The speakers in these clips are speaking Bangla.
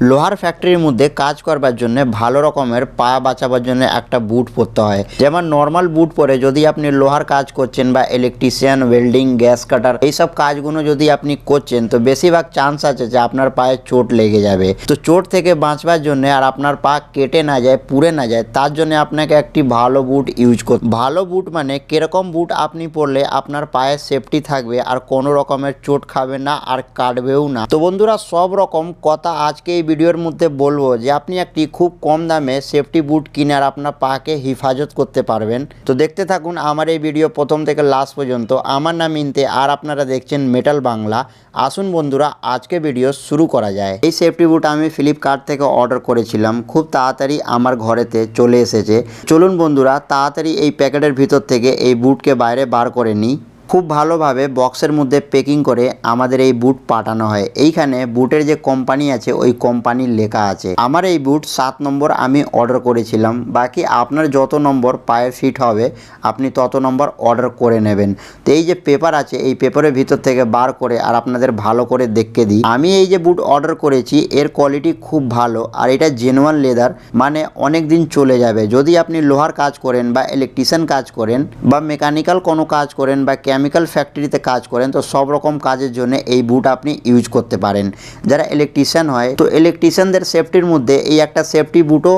লোহার ফ্যাক্টরির মধ্যে কাজ করবার জন্য ভালো রকমের পা বাঁচাবার জন্য একটা বুট পরতে হয়। যেমন নর্মাল বুট পরে যদি আপনি লোহার কাজ করছেন বা ইলেকট্রিশিয়ান ওয়েল্ডিং গ্যাস কাটার এইসব কাজগুলো যদি আপনি করছেন, তো বেশিরভাগ চান্স আছে যে আপনার পায়ে চোট লেগে যাবে। তো চোট থেকে বাঁচবার জন্য আর আপনার পা কেটে না যায়, পুড়ে না যায়, তার জন্য আপনাকে একটি ভালো বুট ইউজ করতে ভালো বুট মানে কীরকম বুট আপনি পরলে আপনার পায়ে সেফটি থাকবে আর কোনো রকমের চোট খাবে না আর কাটবেও না। তো বন্ধুরা, সব রকম কথা আজকে ভিডিওর মধ্যে বলব যে আপনি একটি খুব কম দামে সেফটি বুট কিনে আর আপনার পাকে হেফাজত করতে পারবেন। তো দেখতে থাকুন আমার এই ভিডিও প্রথম থেকে লাস্ট পর্যন্ত। আমার নাম ইনতে, আর আপনারা দেখছেন মেটাল বাংলা আসুন বন্ধুরা, আজকে ভিডিও শুরু করা যায়। এই সেফটি বুট আমি ফ্লিপকার্ট থেকে অর্ডার করেছিলাম। খুব তাড়াতাড়ি আমার ঘরেতে চলে এসেছে। চলুন বন্ধুরা, তাড়াতাড়ি এই প্যাকেটের ভিতর থেকে এই বুটকে বাইরে বার করে নিই। খুব ভালোভাবে বক্সের মধ্যে প্যাকিং করে আমাদের এই বুট পাঠানো হয়। এইখানে বুটের যে কোম্পানি আছে, ওই কোম্পানির লেখা আছে। আমার এই বুট সাত নম্বর আমি অর্ডার করেছিলাম। বাকি আপনার যত নম্বর পায়ে ফিট হবে, আপনি তত নম্বর অর্ডার করে নেবেন। তো এই যে পেপার আছে, এই পেপারের ভিতর থেকে বার করে আর আপনাদের ভালো করে দেখকে দিই। আমি এই যে বুট অর্ডার করেছি, এর কোয়ালিটি খুব ভালো আর এটা জেনুয়ান লেদার মানে অনেক দিন চলে যাবে। যদি আপনি লোহার কাজ করেন বা ইলেকট্রিশিয়ান কাজ করেন বা মেকানিক্যাল কোনো কাজ করেন বা কেমিক্যাল ফ্যাক্টরিতে কাজ করেন, তো সব রকম কাজের জন্য এই বুট আপনি ইউজ করতে পারেন। যারা ইলেকট্রিশিয়ান হয়, তো ইলেকট্রিশিয়ানদের সেফটির মধ্যে এই একটা সেফটি বুটও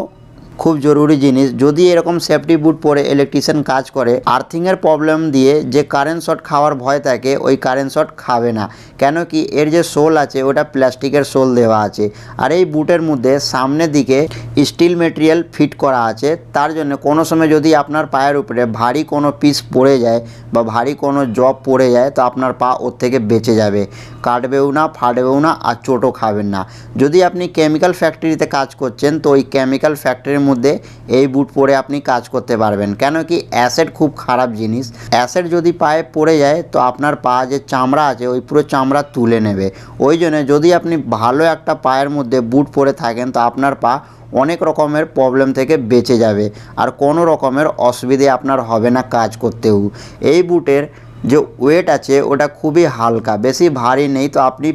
খুব জরুরি জিনিস। যদি এরকম সেফটি বুট পরে ইলেকট্রিশিয়ান কাজ করে আর্থিংয়ের প্রবলেম দিয়ে যে কারেন্ট শট খাওয়ার ভয় থাকে, ওই কারেন্ট শট খাবে না। কেন কি এর যে সোল আছে, ওটা প্লাস্টিকের সোল দেওয়া আছে। আর এই বুটের মধ্যে সামনের দিকে স্টিল মেটেরিয়াল ফিট করা আছে। তার জন্য কোনো সময় যদি আপনার পায়ের উপরে ভারী কোনো পিস পড়ে যায় বা ভারী কোনো জব পড়ে যায়, তো আপনার পা ওর থেকে বেঁচে যাবে। কাটবেও না, ফাটবেও না, আর চোটও খাবেন না। যদি আপনি কেমিক্যাল ফ্যাক্টরিতে কাজ করছেন, তো ওই কেমিক্যাল ফ্যাক্টরির মধ্যে এই বুট পরে আপনি কাজ করতে পারবেন। কেন কি অ্যাসেড খুব খারাপ জিনিস। অ্যাসেড যদি পায়ে পড়ে যায়, তো আপনার পা যে চামড়া আছে, ওই পুরো চামড়া তুলে নেবে। ওই জন্য যদি আপনি ভালো একটা পায়ের মধ্যে বুট পরে থাকেন, তো আপনার পা অনেক রকমের প্রবলেম থেকে বেঁচে যাবে। আর কোনো রকমের অসুবিধে আপনার হবে না কাজ করতেও। এই বুটের যে ওয়েট আছে, ওটা খুবই হালকা। বেশি ভারী নেই, তো আপনি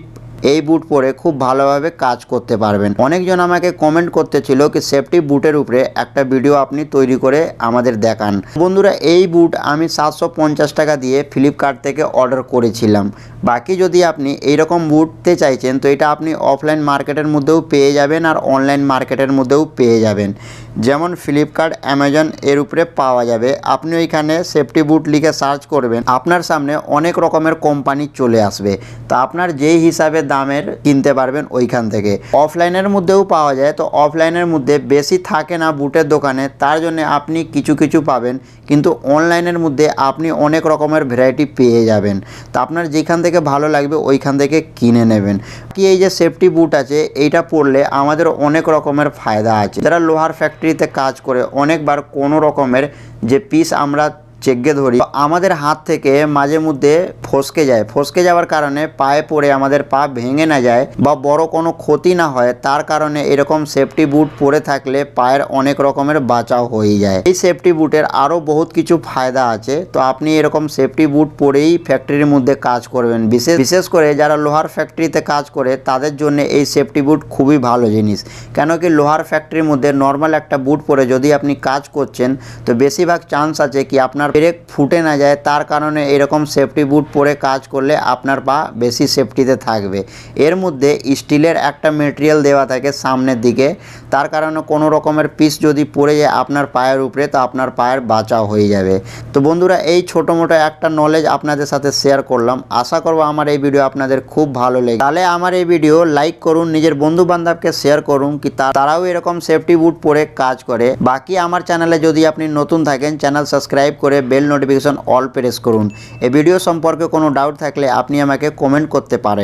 এই বুট পরে খুব ভালোভাবে কাজ করতে পারবেন। অনেকজন আমাকে কমেন্ট করতেছিল কি সেফটি বুটের উপরে একটা ভিডিও আপনি তৈরি করে আমাদের দেখান। বন্ধুরা, এই বুট আমি সাতশো পঞ্চাশ টাকা দিয়ে ফ্লিপকার্ট থেকে অর্ডার করেছিলাম। বাকি যদি আপনি এইরকম বুটতে চাইছেন, তো এটা আপনি অফলাইন মার্কেটের মধ্যেও পেয়ে যাবেন আর অনলাইন মার্কেটের মধ্যেও পেয়ে যাবেন। যেমন ফ্লিপকার্ট অ্যামাজন এর উপরে পাওয়া যাবে। আপনি ওইখানে সেফটি বুট লিখে সার্চ করবেন। আপনার সামনে অনেক রকমের কোম্পানি চলে আসবে। তা আপনার যেই হিসাবে দামের কিনতে পারবেন ওইখান থেকে। অফলাইনের মধ্যেও পাওয়া যায়, তো অফলাইনের মধ্যে বেশি থাকে না বুটের দোকানে, তার জন্য আপনি কিছু কিছু পাবেন, কিন্তু অনলাইনের মধ্যে আপনি অনেক রকমের ভ্যারাইটি পেয়ে যাবেন। তা আপনার যেখান থেকে ভালো লাগবে, ওইখান থেকে কিনে নেবেন। কি এই যে সেফটি বুট আছে, এইটা পরলে আমাদের অনেক রকমের ফায়দা আছে। যারা লোহার ফ্যাক্টরিতে কাজ করে, অনেকবার কোনো রকমের যে পিস আমরা চেগ্গে ধরি। আমাদের হাত থেকে মাঝে মধ্যে ফসকে যায়। ফসকে যাওয়ার কারণে পায়ে পড়ে আমাদের পা ভেঙে না যায় বা বড় কোনো ক্ষতি না হয়, তার কারণে এরকম সেফটি বুট পরে থাকলে পায়ের অনেক রকমের বাঁচাও হয়ে যায়। এই সেফটি বুটের আরও বহুত কিছু ফায়দা আছে। তো আপনি এরকম সেফটি বুট পরেই ফ্যাক্টরির মধ্যে কাজ করবেন। বিশেষ বিশেষ করে যারা লোহার ফ্যাক্টরিতে কাজ করে, তাদের জন্য এই সেফটি বুট খুবই ভালো জিনিস। কেন কি লোহার ফ্যাক্টরির মধ্যে নর্মাল একটা বুট পরে যদি আপনি কাজ করছেন, তো বেশিরভাগ চান্স আছে কি আপনার ব্রেক ফুটে না যায়, তার কারণে এরকম সেফটি বুট পরে কাজ করলে আপনার পা বেশি সেফটিতে থাকবে। এর মধ্যে স্টিলের একটা মেটেরিয়াল দেওয়া থাকে সামনের দিকে, তার কারণে কোনো রকমের পিস যদি পড়ে যায় আপনার পায়ের উপরে, তো আপনার পায়ের বাঁচাও হয়ে যাবে। তো বন্ধুরা, এই ছোটো মোটো একটা নলেজ আপনাদের সাথে শেয়ার করলাম। আশা করব আমার এই ভিডিও আপনাদের খুব ভালো লেগে তাহলে আমার এই ভিডিও লাইক করুন, নিজের বন্ধু বান্ধবকে শেয়ার করুন, কি তারাও এরকম সেফটি বুট পরে কাজ করে। বাকি আমার চ্যানেলে যদি আপনি নতুন থাকেন চ্যানেল সাবস্ক্রাইব করে বেল নোটিফিকেশন অল প্রেস করুন। এই ভিডিও সম্পর্কে কোনো ডাউট থাকলে আপনি আমাকে কমেন্ট করতে পারেন।